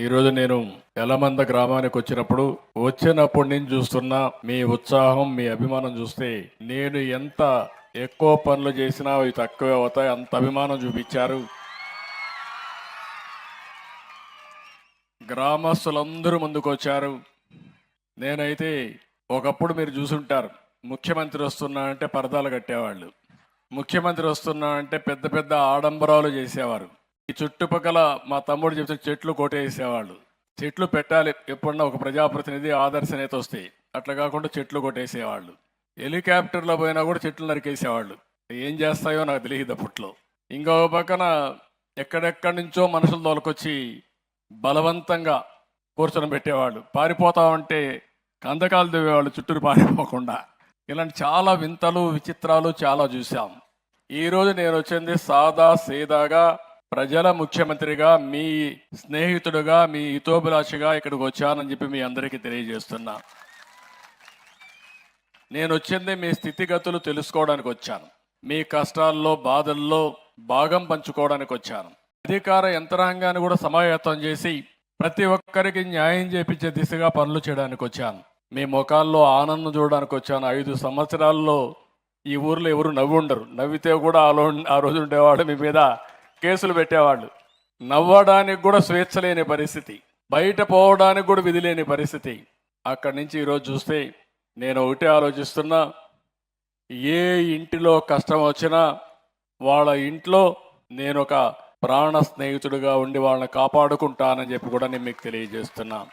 ఈరోజు నేను ఎలమంద గ్రామానికి వచ్చినప్పుడు వచ్చినప్పటి నుంచి చూస్తున్న మీ ఉత్సాహం మీ అభిమానం చూస్తే నేను ఎంత ఎక్కువ పనులు చేసినా అవి తక్కువే అవుతాయి అంత అభిమానం చూపించారు. గ్రామస్తులందరూ ముందుకు వచ్చారు. నేనైతే ఒకప్పుడు మీరు చూసుంటారు ముఖ్యమంత్రి వస్తున్నా అంటే పరదాలు కట్టేవాళ్ళు. ముఖ్యమంత్రి వస్తున్నా అంటే పెద్ద పెద్ద ఆడంబరాలు చేసేవారు. ఈ చుట్టుపక్కల మా తమ్ముడు చెప్తే చెట్లు కొట్టేసేవాళ్ళు. చెట్లు పెట్టాలి ఎప్పుడన్నా ఒక ప్రజాప్రతినిధి ఆదర్శ నేత వస్తే అట్లా కాకుండా చెట్లు కొట్టేసేవాళ్ళు. హెలికాప్టర్లో పోయినా కూడా చెట్లు నరికేసేవాళ్ళు. ఏం చేస్తాయో నాకు తెలియదు అప్పట్లో. ఇంకో పక్కన ఎక్కడెక్కడి నుంచో మనుషులు తోలుకొచ్చి బలవంతంగా కూర్చొని పెట్టేవాళ్ళు. పారిపోతామంటే కందకాలు దివేవాళ్ళు చుట్టూరు పారిపోకుండా. ఇలాంటి చాలా వింతలు విచిత్రాలు చాలా చూసాం ఈరోజు నేను వచ్చింది సాదా సీదాగా ప్రజల ముఖ్యమంత్రిగా మీ స్నేహితుడుగా మీ హితోభిలాషిగా ఇక్కడికి వచ్చానని చెప్పి మీ అందరికీ తెలియజేస్తున్నా. నేను వచ్చింది మీ స్థితిగతులు తెలుసుకోవడానికి వచ్చాను. మీ కష్టాల్లో బాధల్లో భాగం పంచుకోవడానికి వచ్చాను. అధికార యంత్రాంగాన్ని కూడా సమాయత్తం చేసి ప్రతి ఒక్కరికి న్యాయం చేపించే దిశగా పనులు చేయడానికి వచ్చాను. మీ ముఖాల్లో ఆనందం చూడడానికి వచ్చాను. ఐదు సంవత్సరాల్లో ఈ ఊర్లో ఎవరు నవ్వు ఉండరు నవ్వితే కూడా ఆలో ఆ రోజు ఉండేవాడు మీ మీద కేసులు పెట్టేవాళ్ళు. నవ్వడానికి కూడా స్వేచ్ఛ లేని పరిస్థితి. బయట పోవడానికి కూడా విధి లేని పరిస్థితి. అక్కడి నుంచి ఈరోజు చూస్తే నేను ఒకటే ఆలోచిస్తున్నా. ఏ ఇంటిలో కష్టం వచ్చినా వాళ్ళ ఇంట్లో నేను ఒక ప్రాణ స్నేహితుడిగా ఉండి వాళ్ళని కాపాడుకుంటానని చెప్పి కూడా నేను మీకు తెలియజేస్తున్నాను